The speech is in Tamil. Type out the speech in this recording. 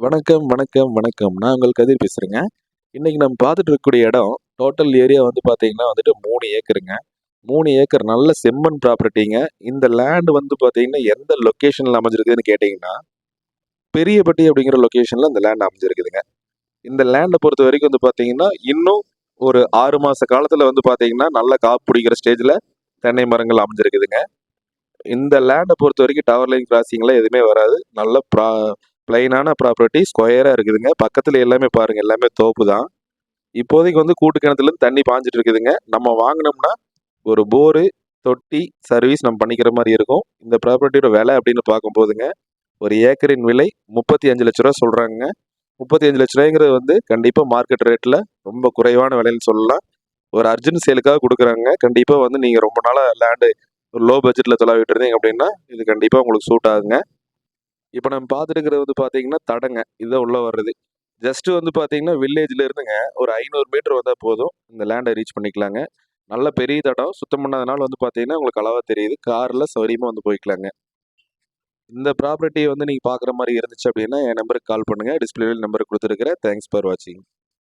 வணக்கம் வணக்கம் வணக்கம். நான் உங்கள் கதிர் பேசுகிறேங்க இன்றைக்கி நம்ம பார்த்துட்டு இருக்கக்கூடிய இடம் டோட்டல் ஏரியா வந்து பார்த்தீங்கன்னா வந்துட்டு மூணு ஏக்கருங்க. மூணு ஏக்கர் நல்ல செம்மண் ப்ராப்பர்ட்டிங்க இந்த லேண்டு வந்து பார்த்தீங்கன்னா எந்த லொக்கேஷனில் அமைஞ்சிருக்குதுன்னு கேட்டிங்கன்னா பெரியப்பட்டி அப்படிங்கிற லொக்கேஷனில் இந்த லேண்ட் அமைஞ்சிருக்குதுங்க. இந்த லேண்டை பொறுத்த வரைக்கும் வந்து பார்த்தீங்கன்னா இன்னும் ஒரு ஆறு மாத காலத்தில் வந்து பார்த்தீங்கன்னா நல்ல காப்பு பிடிக்கிற ஸ்டேஜில் தென்னை மரங்கள் அமைஞ்சிருக்குதுங்க. இந்த லேண்டை பொறுத்த வரைக்கும் டவர் லைன் கிராசிங்லாம் எதுவுமே வராது. நல்ல ப்ரா பிளைனான ப்ராப்பர்ட்டி ஸ்கொயராக இருக்குதுங்க. பக்கத்தில் எல்லாமே பாருங்கள் எல்லாமே தோப்பு தான். இப்போதைக்கு வந்து கூட்டு கிணத்துலேருந்து தண்ணி பாஞ்சிட்டு இருக்குதுங்க. நம்ம வாங்கினோம்னா ஒரு போரு தொட்டி சர்வீஸ் நம்ம பண்ணிக்கிற மாதிரி இருக்கும். இந்த ப்ராப்பர்ட்டியோட விலை அப்படின்னு பார்க்கும்போதுங்க ஒரு ஏக்கரின் விலை முப்பத்தி அஞ்சு லட்ச ரூபா சொல்கிறாங்க முப்பத்தி அஞ்சு லட்ச ரூபாய்ங்கிறது வந்து கண்டிப்பாக மார்க்கெட் ரேட்டில் ரொம்ப குறைவான விலைன்னு சொல்லலாம். ஒரு அர்ஜென்ட் சேலுக்காக கொடுக்குறாங்க கண்டிப்பாக வந்து நீங்கள் ரொம்ப நாளாக லேண்டு ஒரு லோ பட்ஜெட்டில் தொலைவிட்டு இருந்தீங்க அப்படின்னா இது கண்டிப்பாக உங்களுக்கு சூட் ஆகுங்க. இப்போ நம்ம பார்த்துட்டு இருக்கிறது வந்து பார்த்தீங்கன்னா தடங்க. இதை உள்ளே வர்றது. ஜஸ்ட்டு வந்து பார்த்தீங்கன்னா வில்லேஜில் இருந்துங்க. ஒரு ஐநூறு மீட்டர் வந்தால் போதும். இந்த லேண்டை ரீச் பண்ணிக்கலாங்க. நல்ல பெரிய தடம். சுத்தம் பண்ணாதனால வந்து பார்த்தீங்கன்னா உங்களுக்கு அளவாக தெரியுது. காரில் சௌரியமாக வந்து போய்க்கலாங்க. இந்த ப்ராப்பர்ட்டியை வந்து நீங்கள் பார்க்குற மாதிரி இருந்துச்சு அப்படின்னா என் நம்பருக்கு கால் பண்ணுங்கள் டிஸ்பிளேவில் நம்பர் கொடுத்துருக்குறேன். தேங்க்ஸ் ஃபார் வாட்சிங்